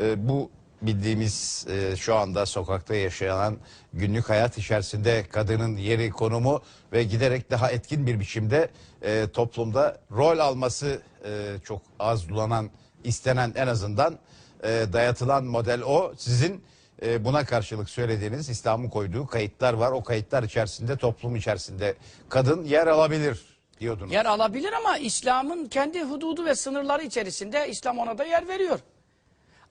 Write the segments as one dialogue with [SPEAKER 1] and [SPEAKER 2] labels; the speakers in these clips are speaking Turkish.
[SPEAKER 1] E, bu bildiğimiz e, şu anda sokakta yaşayan günlük hayat içerisinde kadının yeri, konumu ve giderek daha etkin bir biçimde e, toplumda rol alması e, çok arzulanan, istenen en azından e, dayatılan model o. Sizin e, buna karşılık söylediğiniz İslam'ın koyduğu kayıtlar var. O kayıtlar içerisinde toplum içerisinde kadın yer alabilir diyordunuz.
[SPEAKER 2] Yer alabilir ama İslam'ın kendi hududu ve sınırları içerisinde İslam ona da yer veriyor.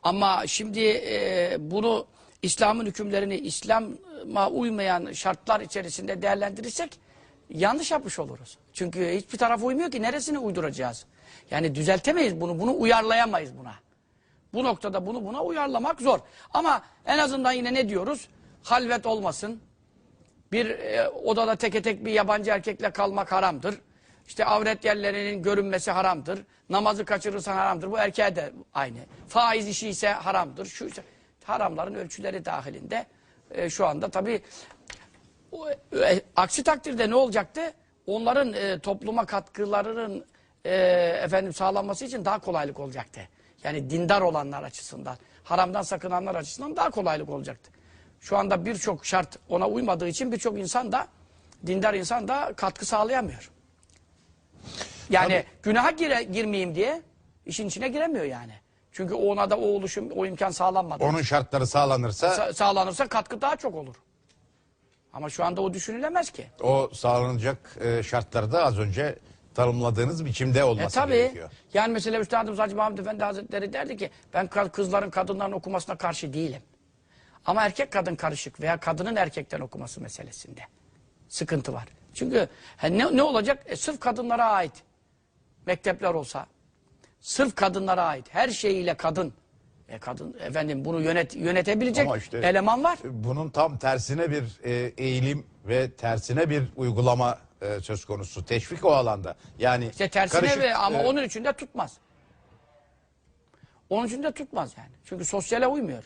[SPEAKER 2] Ama şimdi e, bunu İslam'ın hükümlerini İslam'a uymayan şartlar içerisinde değerlendirirsek yanlış yapmış oluruz. Çünkü hiçbir taraf uymuyor ki neresini uyduracağız? Yani düzeltemeyiz bunu, bunu uyarlayamayız buna. Bu noktada bunu buna uyarlamak zor. Ama en azından yine ne diyoruz? Halvet olmasın. Bir e, odada teke tek bir yabancı erkekle kalmak haramdır. İşte avret yerlerinin görünmesi haramdır. Namazı kaçırırsan haramdır. Bu erkeğe de aynı. Faiz işi ise haramdır. Şu ise haramların ölçüleri dahilinde e, şu anda tabii o, e, aksi takdirde ne olacaktı? Onların e, topluma katkılarının e, efendim sağlanması için daha kolaylık olacaktı. Yani dindar olanlar açısından, haramdan sakınanlar açısından daha kolaylık olacaktı. Şu anda birçok şart ona uymadığı için birçok insan da dindar insan da katkı sağlayamıyor. Yani
[SPEAKER 1] Tabii.
[SPEAKER 2] günaha gire, girmeyeyim diye işin içine giremiyor yani. Çünkü ona da o oluşum, o imkan sağlanmadı.
[SPEAKER 1] Onun şartları sağlanırsa
[SPEAKER 2] Sa- sağlanırsa katkı daha çok olur. Ama şu anda o düşünülemez ki.
[SPEAKER 1] o sağlanacak e, şartlarda az önce tanımladığınız biçimde
[SPEAKER 2] E
[SPEAKER 1] olması
[SPEAKER 2] tabi.
[SPEAKER 1] gerekiyor.
[SPEAKER 2] Yani mesela Üstadımız Hacı Mahmud Efendi Hazretleri derdi ki ben kızların kadınların okumasına karşı değilim. Ama erkek kadın karışık veya kadının erkekten okuması meselesinde sıkıntı var. Çünkü ha, ne, ne olacak? E, sırf kadınlara ait mektepler olsa, sırf kadınlara ait her şeyiyle kadın, e, kadın efendim bunu yönet, yönetebilecek
[SPEAKER 1] Ama işte-
[SPEAKER 2] eleman var.
[SPEAKER 1] Bunun tam tersine bir e, eğilim ve tersine bir uygulama e, söz konusu. Teşvik o alanda. Yani
[SPEAKER 2] İşte tersine
[SPEAKER 1] karışık,
[SPEAKER 2] ve ama
[SPEAKER 1] e,
[SPEAKER 2] onun için de tutmaz. Onun için de tutmaz yani. Çünkü sosyale uymuyor.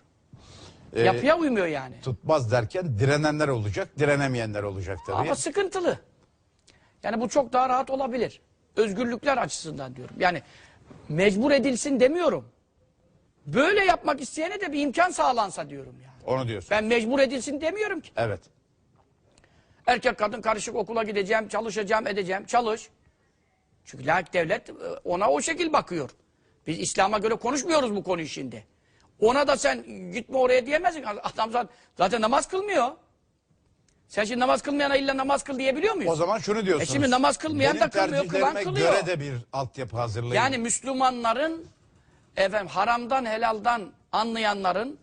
[SPEAKER 1] e,
[SPEAKER 2] Yapıya uymuyor yani.
[SPEAKER 1] tutmaz derken direnenler olacak, direnemeyenler olacak tabii.
[SPEAKER 2] Ama sıkıntılı. Yani bu çok daha rahat olabilir. Özgürlükler açısından diyorum. Yani mecbur edilsin demiyorum. Böyle yapmak isteyene de bir imkan sağlansa diyorum yani.
[SPEAKER 1] Onu diyorsun.
[SPEAKER 2] Ben mecbur edilsin demiyorum ki.
[SPEAKER 1] Evet.
[SPEAKER 2] Erkek kadın karışık okula gideceğim, çalışacağım, edeceğim. Çalış. Çünkü laik devlet e, ona o şekil bakıyor. Biz İslam'a göre konuşmuyoruz bu konuyu şimdi. Ona da sen gitme oraya diyemezsin. Adam zaten, zaten namaz kılmıyor. Sen şimdi namaz kılmayana illa namaz kıl diyebiliyor muyuz?
[SPEAKER 1] O zaman şunu diyorsunuz.
[SPEAKER 2] E şimdi namaz kılmayan
[SPEAKER 1] benim
[SPEAKER 2] da kılmıyor, kılan kılıyor.
[SPEAKER 1] göre de bir altyapı hazırlayın.
[SPEAKER 2] Yani Müslümanların efendim haramdan helaldan anlayanların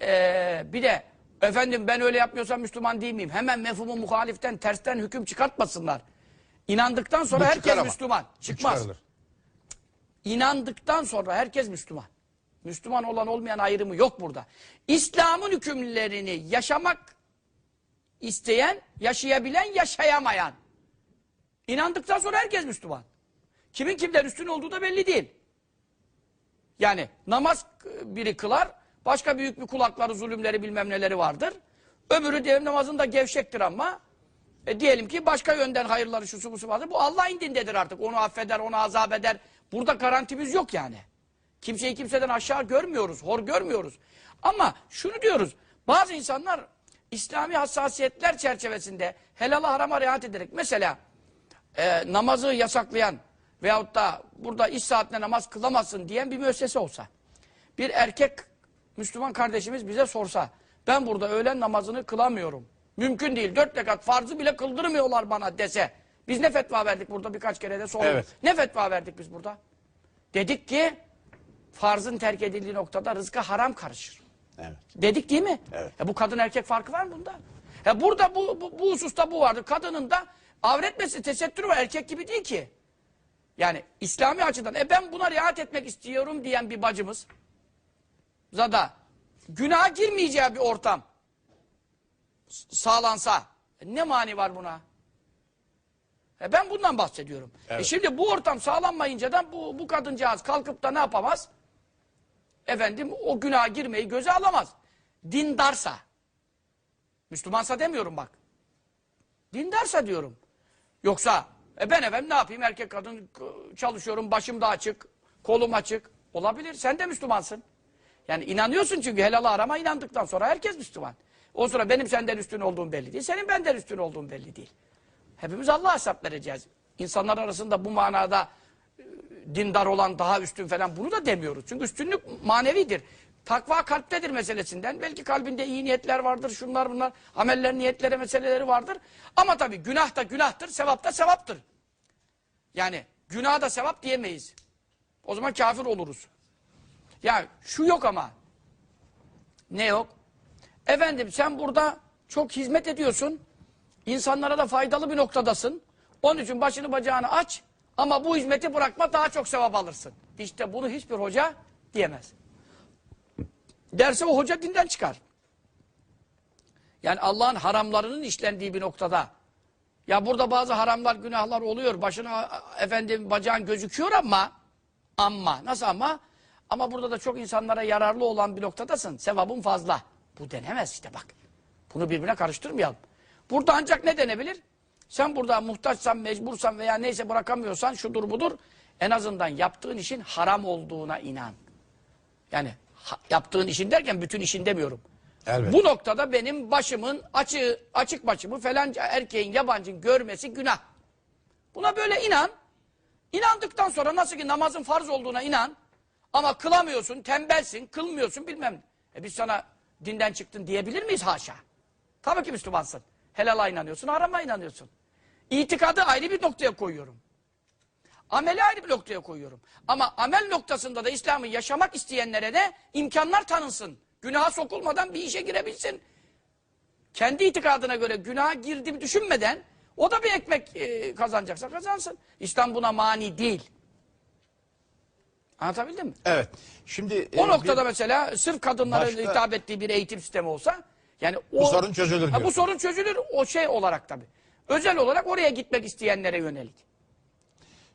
[SPEAKER 2] eee, bir de efendim ben öyle yapmıyorsam Müslüman değil miyim? Hemen mefhumu muhaliften tersten hüküm çıkartmasınlar. İnandıktan sonra
[SPEAKER 1] Bu
[SPEAKER 2] herkes
[SPEAKER 1] ama.
[SPEAKER 2] Müslüman. Çıkmaz. İnandıktan sonra herkes Müslüman. Müslüman olan olmayan ayrımı yok burada. İslam'ın hükümlerini yaşamak isteyen, yaşayabilen, yaşayamayan. İnandıktan sonra herkes Müslüman. Kimin kimden üstün olduğu da belli değil. Yani namaz biri kılar, başka büyük bir kulakları, zulümleri bilmem neleri vardır. Öbürü diyelim namazında gevşektir ama e, diyelim ki başka yönden hayırları şusu busu vardır. Bu Allah indindedir artık. Onu affeder, onu azap eder. Burada garantimiz yok yani. Kimseyi kimseden aşağı görmüyoruz, hor görmüyoruz. Ama şunu diyoruz, bazı insanlar İslami hassasiyetler çerçevesinde helala harama riayet ederek mesela e, namazı yasaklayan veyahut da burada iş saatinde namaz kılamazsın diyen bir müessese olsa. Bir erkek Müslüman kardeşimiz bize sorsa ben burada öğlen namazını kılamıyorum. Mümkün değil. Dört rekat farzı bile kıldırmıyorlar bana dese. Biz ne fetva verdik burada birkaç kere de sorduk.
[SPEAKER 1] Evet.
[SPEAKER 2] Ne fetva verdik biz burada? Dedik ki farzın terk edildiği noktada rızka haram karışır.
[SPEAKER 1] Evet.
[SPEAKER 2] Dedik değil mi?
[SPEAKER 1] Evet.
[SPEAKER 2] Ya bu kadın erkek farkı var mı bunda? Ya burada bu, bu, bu hususta bu vardır. Kadının da avret meselesi tesettürü var. Erkek gibi değil ki. Yani İslami açıdan e ben buna riayet etmek istiyorum diyen bir bacımız zada günaha girmeyeceği bir ortam sağlansa e ne mani var buna? E ben bundan bahsediyorum. E
[SPEAKER 1] Evet.
[SPEAKER 2] şimdi bu ortam sağlanmayınca da bu, bu kadıncağız kalkıp da ne yapamaz? Efendim o günaha girmeyi göze alamaz. Dindarsa. Müslümansa demiyorum bak. Dindarsa diyorum. Yoksa e ben efendim ne yapayım erkek kadın çalışıyorum başım da açık, kolum açık. Olabilir sen de Müslümansın. Yani inanıyorsun çünkü helalı arama inandıktan sonra herkes Müslüman. O sonra benim senden üstün olduğum belli değil. Senin benden üstün olduğum belli değil. Hepimiz Allah'a hesap vereceğiz. İnsanlar arasında bu manada dindar olan daha üstün falan bunu da demiyoruz. Çünkü üstünlük manevidir. Takva kalptedir meselesinden. Belki kalbinde iyi niyetler vardır, şunlar bunlar. Ameller, niyetlere meseleleri vardır. Ama tabii günah da günahtır, sevap da sevaptır. Yani günah da sevap diyemeyiz. O zaman kafir oluruz. Ya şu yok ama. Ne yok? Efendim sen burada çok hizmet ediyorsun. İnsanlara da faydalı bir noktadasın. Onun için başını bacağını aç ama bu hizmeti bırakma daha çok sevap alırsın. İşte bunu hiçbir hoca diyemez. Derse o hoca dinden çıkar. Yani Allah'ın haramlarının işlendiği bir noktada. Ya burada bazı haramlar, günahlar oluyor. Başına efendim bacağın gözüküyor ama ama nasıl ama? Ama burada da çok insanlara yararlı olan bir noktadasın. Sevabın fazla. Bu denemez işte bak. Bunu birbirine karıştırmayalım. Burada ancak ne denebilir? Sen burada muhtaçsan, mecbursan veya neyse bırakamıyorsan şudur budur. En azından yaptığın işin haram olduğuna inan. Yani yaptığın işin derken bütün işin demiyorum.
[SPEAKER 1] Elbette.
[SPEAKER 2] Bu noktada benim başımın açığı, açık başımı falanca erkeğin yabancının görmesi günah. Buna böyle inan. İnandıktan sonra nasıl ki namazın farz olduğuna inan. Ama kılamıyorsun, tembelsin, kılmıyorsun bilmem. E biz sana dinden çıktın diyebilir miyiz haşa? Tabii ki Müslümansın. Helala inanıyorsun, harama inanıyorsun. İtikadı ayrı bir noktaya koyuyorum. Ameli ayrı bir noktaya koyuyorum. Ama amel noktasında da İslam'ı yaşamak isteyenlere de imkanlar tanınsın. Günaha sokulmadan bir işe girebilsin. Kendi itikadına göre günaha girdim düşünmeden o da bir ekmek e, kazanacaksa kazansın. İslam buna mani değil. Anlatabildim mi?
[SPEAKER 1] Evet. Şimdi
[SPEAKER 2] O
[SPEAKER 1] e,
[SPEAKER 2] noktada
[SPEAKER 1] bir-
[SPEAKER 2] mesela sırf kadınlara
[SPEAKER 1] Başka-
[SPEAKER 2] hitap ettiği bir eğitim sistemi olsa yani o,
[SPEAKER 1] Bu sorun çözülür
[SPEAKER 2] Ha, bu sorun çözülür o şey olarak tabii. Özel olarak oraya gitmek isteyenlere yönelik.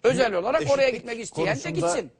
[SPEAKER 2] Özel olarak oraya
[SPEAKER 1] eşitlik
[SPEAKER 2] gitmek isteyen de gitsin.